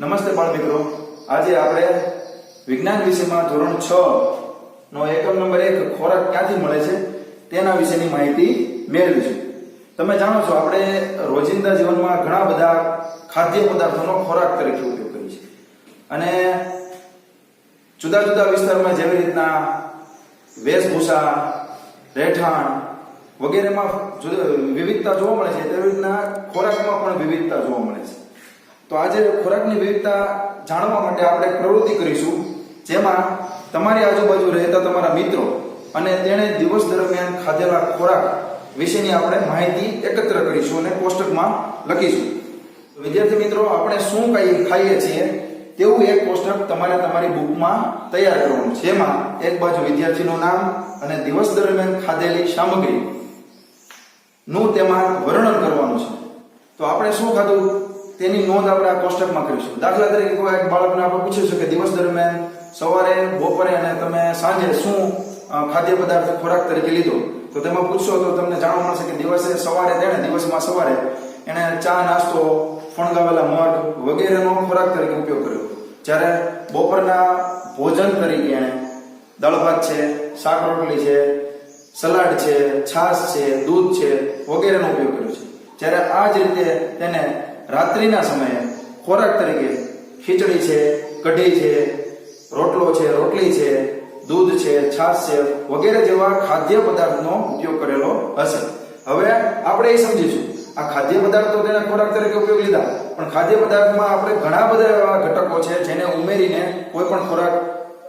નમસ્તે બાળ મિત્રો આજે આપણે વિજ્ઞાન વિષયમાં ધોરણ છ નો એકમ નંબર એક ખોરાક ક્યાંથી મળે છે તેના વિશેની માહિતી મેળવીશું. તમે જાણો છો, આપણે રોજિંદા જીવનમાં ઘણા બધા ખાદ્ય પદાર્થોનો ખોરાક તરીકે ઉપયોગ કરીએ છીએ. અને જુદા જુદા વિસ્તારમાં જેવી રીતના વેશભૂષા, રહેઠાણ વગેરેમાં વિવિધતા જોવા મળે છે. તેવી રીતના ખોરાકમાં પણ વિવિધતા જોવા મળે છે. તો આજે ખોરાકની વિવિધતા જાણવા માટે આપણે પ્રવૃત્તિ કરીશું, જેમાં તમારી આજુબાજુ રહેતા તમારા મિત્રો અને તેણે દિવસ દરમિયાન ખાધેલા ખોરાક વિશેની આપણે માહિતી એકત્ર કરીશું અને કોષ્ટકમાં લખીશું. વિદ્યાર્થી મિત્રો, આપણે શું કઈ ખાઈએ છીએ તેવું એક કોષ્ટક તમારે તમારી બુકમાં તૈયાર કરવાનું જેમાં એક બાજુ વિદ્યાર્થીનું નામ અને દિવસ દરમિયાન ખાધેલી સામગ્રી નું તેમાં વર્ણન કરવાનું છે. તો આપણે શું ખાધું? તેની નોંધ આપણે આ કોષ્ટકમાં કરીશું. દાખલા તરીકે કોઈ એક બાળકને આપણે પૂછીશું કે દિવસ દરમિયાન સવારે, બપોરે અને તમે સાંજે શું ખાદ્ય પદાર્થ ખોરાક તરીકે લીધો? તો તેમાં પૂછશો તો તમને જાણવા મળશે કે દિવસે સવારે તેણે, દિવસમાં સવારે એણે ચા, નાસ્તો, ફણગાવેલા મઠ વગેરેનો ખોરાક તરીકે ઉપયોગ કર્યો. જ્યારે બપોરના ભોજન તરીકે એણે દાળ ભાત છે, શાક રોટલી છે, સલાડ છે, છાશ છે, દૂધ છે વગેરેનો ઉપયોગ કર્યો છે. જ્યારે આ જ રીતે તેને રાત્રિના સમયે ખોરાક તરીકે ખીચડી છે, કઢી છે, રોટલો છે, રોટલી છે, દૂધ છે, છાશ છે, વગેરે જેવા ખાદ્ય પદાર્થનો ઉપયોગ કરેલો હશે. હવે આપણે એ સમજીશું. આ ખાદ્ય પદાર્થો તેના ખોરાક તરીકે ઉપયોગ લીધા. પણ ખાદ્ય પદાર્થમાં આપણે ઘણા બધા એવા ઘટકો છે જેને ઉમેરીને કોઈ પણ ખોરાક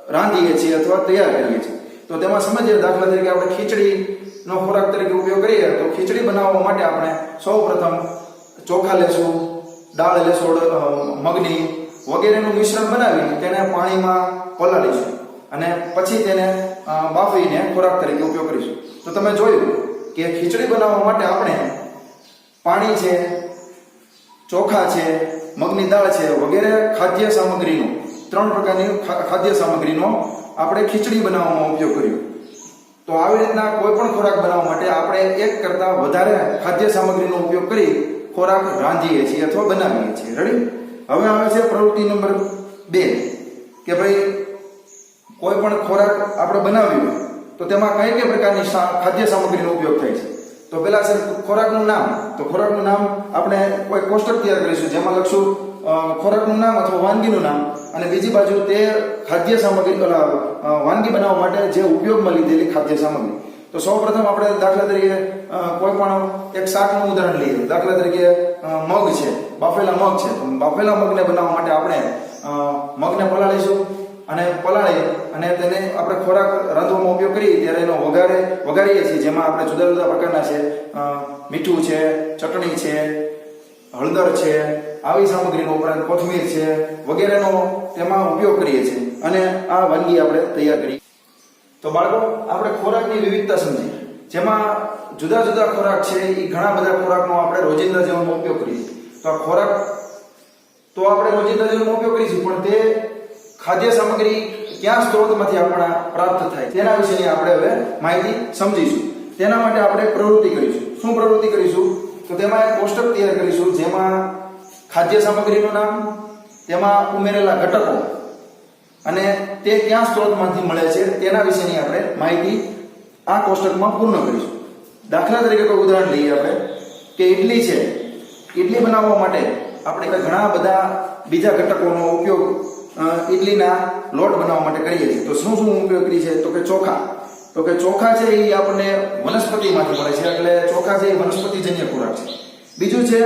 રાંધીએ છીએ અથવા તૈયાર કરીએ છીએ. તો તેમાં સમજીએ દાખલા તરીકે આપણે ખીચડીનો ખોરાક તરીકે ઉપયોગ કરીએ તો ખીચડી બનાવવા માટે આપણે સૌ પ્રથમ ચોખા લેશું દાળ એટલે સોડ મગની વગેરેનું મિશ્રણ બનાવી તેને પાણીમાં પલાળીશું અને પછી તેને બાફીને ખોરાક તરીકે ઉપયોગ કરીશું. તો તમે જોયું કે ખીચડી બનાવવા માટે આપણે પાણી છે, ચોખા છે, મગની દાળ છે વગેરે ખાદ્ય સામગ્રીનો, ત્રણ પ્રકારની ખાદ્ય સામગ્રીનો આપણે ખીચડી બનાવવામાં ઉપયોગ કર્યો. તો આવી રીતના કોઈ પણ ખોરાક બનાવવા માટે આપણે એક કરતા વધારે ખાદ્ય સામગ્રીનો ઉપયોગ કરી ખોરાક રાંધીએ છીએ અથવા બનાવીએ છીએ. રેડી હવે આવે છે પ્રવૃત્તિ નંબર બે. કે ભાઈ, કોઈ પણ ખોરાક આપણે બનાવ્યો તો તેમાં કઈ કઈ પ્રકારની ખાદ્ય સામગ્રીનો ઉપયોગ થાય છે? તો પેલા છે ખોરાકનું નામ. તો ખોરાકનું નામ આપણે કોઈ કોષ્ટક તૈયાર કરીશું, જેમાં લખશું ખોરાકનું નામ અથવા વાનગીનું નામ. અને બીજી બાજુ તે ખાદ્ય સામગ્રી વાનગી બનાવવા માટે જે ઉપયોગમાં લીધેલી ખાદ્ય સામગ્રી. તો સૌપ્રથમ આપણે દાખલા તરીકે કોઈ પણ એક શાકનું ઉદાહરણ લઈએ. દાખલા તરીકે મગ છે. બાફેલા મગ છે. બાફેલા મગને બનાવવા માટે આપણે મગને પલાળીશું અને પલાળી અને તેને આપણે ખોરાક રાંધવામાં ઉપયોગ કરીએ ત્યારે એનો વઘારે, વઘારીએ છીએ. જેમાં આપણે જુદા જુદા પ્રકારના છે. મીઠું છે, ચટણી છે, હળદર છે, આવી સામગ્રીનો ઉપરાંત કોથમીર છે વગેરેનો તેમાં ઉપયોગ કરીએ છીએ. અને આ વાનગી આપણે તૈયાર કરી તો બાળકો, આપણે ખોરાકની વિવિધતા સમજી જેમાં જુદા જુદા ખોરાક છે, એ ઘણા બધા ખોરાકનો આપણે રોજિંદા જીવનમાં ઉપયોગ કરીએ તો આ ખોરાક તો આપણે રોજિંદા જીવનમાં ઉપયોગ કરીશું પણ તે ખાદ્ય સામગ્રી ક્યાં સ્ત્રોતમાંથી આપણા પ્રાપ્ત થાય? તેના વિશેની આપણે હવે માહિતી સમજીશું. તેના માટે આપણે પ્રવૃત્તિ કરીશું. શું પ્રવૃત્તિ કરીશું? તો તેમાં એક કોષ્ટક તૈયાર કરીશું, જેમાં ખાદ્ય સામગ્રીનું નામ, તેમાં ઉમેરેલા ઘટકો અને તે ક્યાં સ્ત્રોતમાંથી મળે છે તેના વિશેની આપણે માહિતી આ કોષ્ટકમાં પૂર્ણ કરીશું. દાખલા તરીકે કોઈ ઉદાહરણ લઈએ આપણે કે ઇડલી છે. ઇડલી બનાવવા માટે આપણે ઘણા બધા બીજા ઘટકોનો ઉપયોગ ઇડલીના લોટ બનાવવા માટે કરીએ છીએ. તો શું શું ઉપયોગ કરીએ છીએ? તો કે ચોખા. તો કે ચોખા છે એ આપણને વનસ્પતિમાંથી મળે છે. એટલે ચોખા છે એ વનસ્પતિજન્ય ખોરાક છે. બીજું છે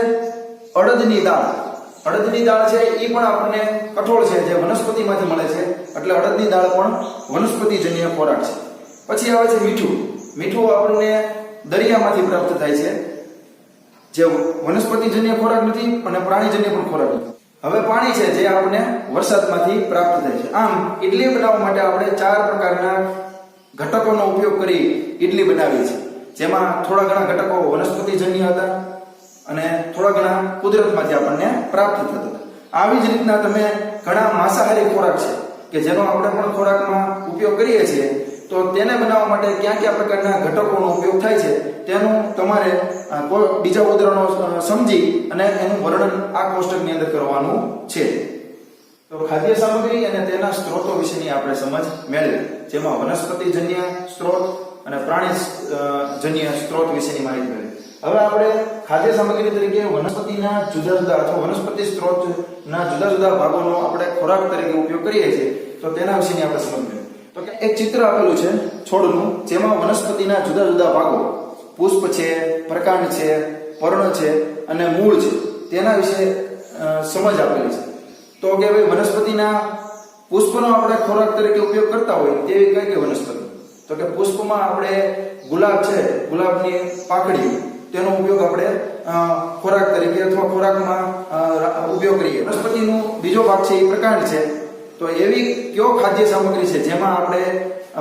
અડદની દાળ. અડદની દાળ છે એ પણ આપણને કઠોળ છે, જે વનસ્પતિમાંથી મળે છે. એટલે અડદની દાળ પણ વનસ્પતિજન્ય ખોરાક છે. પછી આવે છે મીઠું. મીઠું આપણને દરિયામાંથી પ્રાપ્ત થાય છે, જે વનસ્પતિજન્ય ખોરાક નથી, અને પ્રાણીજન્ય પણ ખોરાક નથી. હવે પાણી છે, જે આપણને વરસાદમાંથી પ્રાપ્ત થાય છે. આમ ઇડલી બનાવવા માટે આપણે ચાર પ્રકારના ઘટકોનો ઉપયોગ કરી ઇડલી બનાવીએ છીએ. જેમાં થોડા ઘણા ઘટકો વનસ્પતિજન્ય હતા અને થોડા ઘણા કુદરતમાંથી આપણને પ્રાપ્ત થતા. આવી જ રીતના તમે ઘણા માંસાહારી ખોરાક છે, કે જેનો આપણે પણ ખોરાકમાં ઉપયોગ કરીએ છીએ, તો તેને બનાવવા માટે કયા કયા પ્રકારના ઘટકોનો ઉપયોગ થાય છે, તેનું તમારે બીજા ઉદાહરણો સમજી અને એનું વર્ણન આ કોષ્ટકની અંદર કરવાનું છે. તો ખાદ્ય સામગ્રી અને તેના સ્ત્રોતો વિશેની આપણે સમજ મેળવી. જેમાં વનસ્પતિજન્ય સ્ત્રોત અને પ્રાણી જન્ય સ્ત્રોત વિશેની માહિતી મેળવી. હવે આપણે ખાદ્ય સામગ્રી તરીકે વનસ્પતિના જુદા જુદા અથવા વનસ્પતિ સ્ત્રોતના જુદા જુદા ભાગોનો આપણે ખોરાક તરીકે ઉપયોગ કરીએ છીએ, તો તેના વિશેની આપણે સમજીએ તો કે એક ચિત્ર આપેલું છે છોડનું, જેમાં વનસ્પતિના જુદા જુદા ભાગો, પુષ્પ છે, પ્રકાંડ છે, પર્ણ છે અને મૂળ છે, તેના વિશે સમજ આપેલી છે. તો કે ભાઈ વનસ્પતિના પુષ્પનો આપણે ખોરાક તરીકે ઉપયોગ કરતા હોય તેવી કઈ કઈ વનસ્પતિ? તો કે પુષ્પમાં આપણે ગુલાબ છે, ગુલાબની પાકડી તેનો ઉપયોગ આપણે ખોરાક તરીકે અથવા ખોરાકમાં ઉપયોગ કરીએ. વનસ્પતિનો બીજો ભાગ છે એ પ્રકાંડ છે. તો એવી કયો ખાદ્ય સામગ્રી છે જેમાં આપણે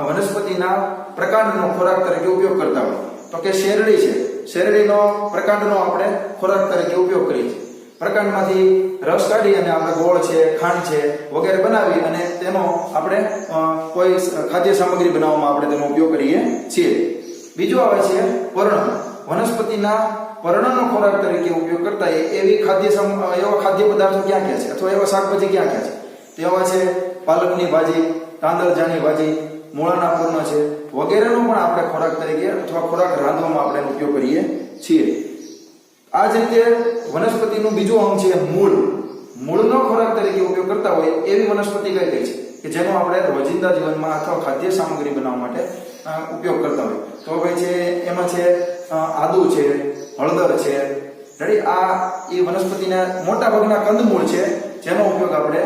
વનસ્પતિના પ્રકાંડનો ખોરાક તરીકે ઉપયોગ કરતા હોય? તો કે શેરડી છે. શેરડીનો પ્રકાંડનો આપણે ખોરાક તરીકે ઉપયોગ કરીએ છીએ. પ્રકાંડમાંથી રસ કાઢી અને આપણે ગોળ છે, ખાંડ છે વગેરે બનાવી અને તેનો આપણે કોઈ ખાદ્ય સામગ્રી બનાવવામાં આપણે તેનો ઉપયોગ કરીએ છીએ. બીજું આવે છે પર્ણ વનસ્પતિના પર્ણનો ખોરાક તરીકે ઉપયોગ કરતા એ- એવી ખાદ્ય એવા ખાદ્ય પદાર્થો ક્યાં ક્યાં છે? અથવા એવા શાકભાજી ક્યાં ક્યાં છે? તેવા છે પાલકની ભાજી, તાંદરજાની ભાજી, મૂળાના પૂર્ણ છે, વગેરેનો પણ આપણે ખોરાક તરીકે અથવા ખોરાક રાંધવામાં આપણે ઉપયોગ કરીએ છીએ. આ જ રીતે વનસ્પતિનું બીજું અંગ છે મૂળ. મૂળનો ખોરાક તરીકે ઉપયોગ કરતા હોય એવી વનસ્પતિ કઈ કઈ છે? કે જેનો આપણે રોજિંદા જીવનમાં અથવા ખાદ્ય સામગ્રી બનાવવા માટે ઉપયોગ કરતા હોય. તો ભાઈ છે, એમાં છે આદુ છે, હળદર છે. રેડી આ એ વનસ્પતિના મોટા ભાગના કંદમૂળ છે, જેનો ઉપયોગ આપણે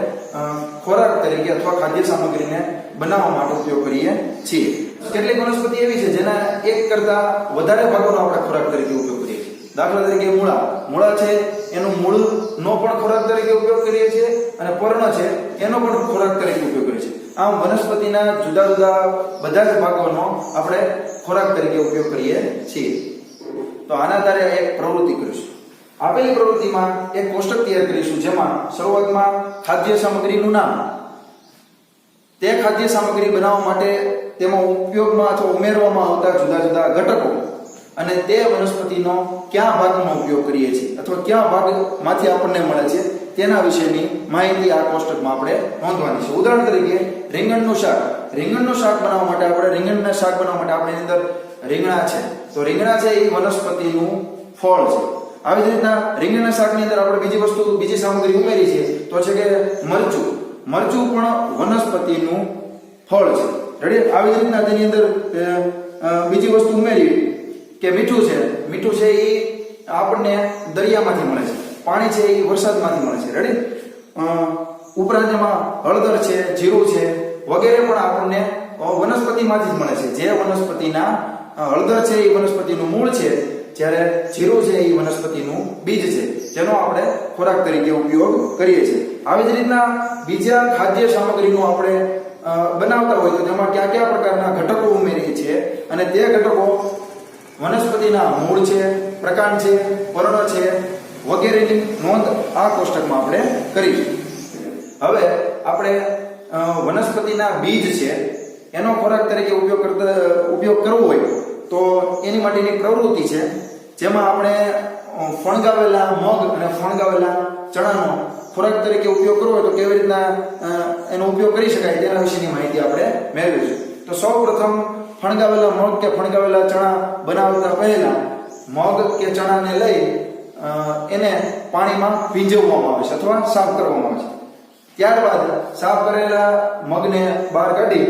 ખોરાક તરીકે અથવા ખાદ્ય સામગ્રીને બનાવવા માટે ઉપયોગ કરીએ છીએ. કેટલીક વનસ્પતિ એવી છે જેના એક કરતા વધારે ભાગોનો આપણે ખોરાક તરીકે ઉપયોગ કરીએ છીએ. દાખલા તરીકે મૂળા. મૂળા છે, એનું મૂળનો પણ ખોરાક તરીકે ઉપયોગ કરીએ છીએ અને પર્ણ છે, એનો પણ ખોરાક તરીકે ઉપયોગ કરીએ છીએ. આમ વનસ્પતિના જુદા જુદા બધા જ ભાગોનો આપણે ખોરાક તરીકે ઉપયોગ કરીએ છીએ. તો આના આધારે એક પ્રવૃત્તિ કરીશું. આપેલી પ્રવૃત્તિમાં એક કોષ્ટક તૈયાર કરીશું, જેમાં શરૂઆતમાં ખાદ્ય સામગ્રીનું નામ. તે ખાદ્ય સામગ્રી બનાવવા માટે તેમાં ઉપયોગમાં અથવા ઉમેરવામાં આવતા જુદા જુદા ઘટકો અને તે વનસ્પતિનો કયા ભાગનો ઉપયોગ કરીએ છીએ અથવા કયા ભાગમાંથી આપણને મળે છે તેના વિશેની માહિતી આ કોષ્ટકમાં આપણે નોંધવાની છે. ઉદાહરણ તરીકે, રીંગણનું શાક. રીંગણનું શાક બનાવવા માટે આપણે, રીંગણના શાક બનાવવા માટે આપણે અંદર રીંગણા છે. તો રીંગણા છે એ વનસ્પતિનું ફળ છે. આવી જ રીતના રીંગણાના શાકની અંદર આપણે બીજી વસ્તુ, બીજી સામગ્રી ઉમેરી છે, તો છે કે મરચું. મરચું પણ વનસ્પતિનું ફળ છે. રેડી આવી જ રીતના તેની અંદર બીજી વસ્તુ ઉમેરી કે મીઠું છે. મીઠું છે એ આપણને દરિયામાંથી મળે છે. પાણી છે એ વરસાદમાંથી મળે છે. રેડી ઉપરાંત એમાં હળદર છે, જીરું છે, વગેરે પણ આપણને વનસ્પતિમાંથી જ મળે છે. જે વનસ્પતિના હળદર છે એ વનસ્પતિનું મૂળ છે, જ્યારે જીરું છે એ વનસ્પતિનું બીજ છે, જેનો આપણે ખોરાક તરીકે ઉપયોગ કરીએ છીએ. આવી જ રીતના બીજા ખાદ્ય સામગ્રીનું આપણે બનાવતા હોય તો તેમાં કયા કયા પ્રકારના ઘટકો ઉમેરીએ છીએ અને તે ઘટકો વનસ્પતિના મૂળ છે, પ્રકાંડ છે, પર્ણ છે વગેરેની નોંધ આ કોષ્ટકમાં આપણે કરીશું. હવે આપણે વનસ્પતિના બીજ છે એનો ખોરાક તરીકે ઉપયોગ કરતા, ઉપયોગ કરવો હોય, તો એની માટેની પ્રવૃત્તિ છે, જેમાં આપણે ફણગાવેલા મગ અને ફણગાવેલા ચણાનો ખોરાક તરીકે ઉપયોગ કરવો હોય તો કેવી રીતના એનો ઉપયોગ કરી શકાય તેના વિશેની માહિતી આપણે મેળવીશું. તો સૌ પ્રથમ ફણગાવેલા મગ કે ફણગાવેલા ચણા બનાવતા પહેલા મગ કે ચણાને લઈ એને પાણીમાં ભીંજવવામાં આવે છે અથવા સાફ કરવામાં આવે છે. ત્યારબાદ સાફ કરેલા મગને બહાર કાઢી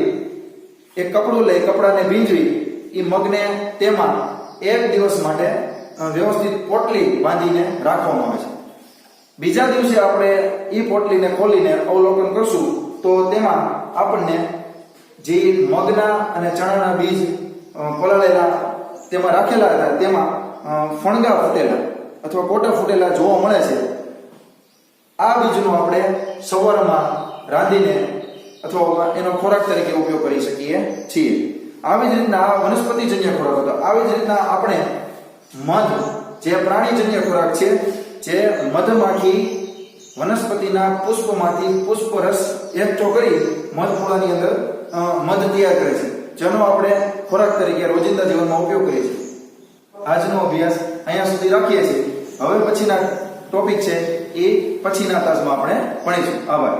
એક કપડું લઈ, કપડાને ભીંજવી એ મગને તેમાં એક દિવસ માટે વ્યવસ્થિત પોટલી બાંધીને રાખવામાં આવે છે. બીજા દિવસે આપણે એ પોટલીને ખોલીને અવલોકન કરશું, તો તેમાં આપણને જે મગના અને ચણાના બીજ પલાળેલા તેમાં રાખેલા હતા, તેમાં ફણગા ફૂટેલા અથવા કોટા ફૂટેલા જોવા મળે છે. આ બીજનું આપણે સવારમાં રાંધીને અથવા એનો ખોરાક તરીકે ઉપયોગ કરી શકીએ છીએ. આવી જ રીતના વનસ્પતિજન્ય ખોરાક હતો. આવી જ રીતના આપણે મધ, જે પ્રાણીજન્ય ખોરાક છે, જે મધમાંથી વનસ્પતિના પુષ્પમાંથી પુષ્પરસ એકઠો કરી મધપુડાની અંદર મધ તૈયાર કરે છે. જેનો આપણે ખોરાક તરીકે રોજિંદા જીવનમાં ઉપયોગ કરીએ છીએ. આજનો અભ્યાસ અહીંયા સુધી રાખીએ છીએ. હવે પછીના ટોપિક છે એ પછીના તાસમાં આપણે ભણીશું. આભાર.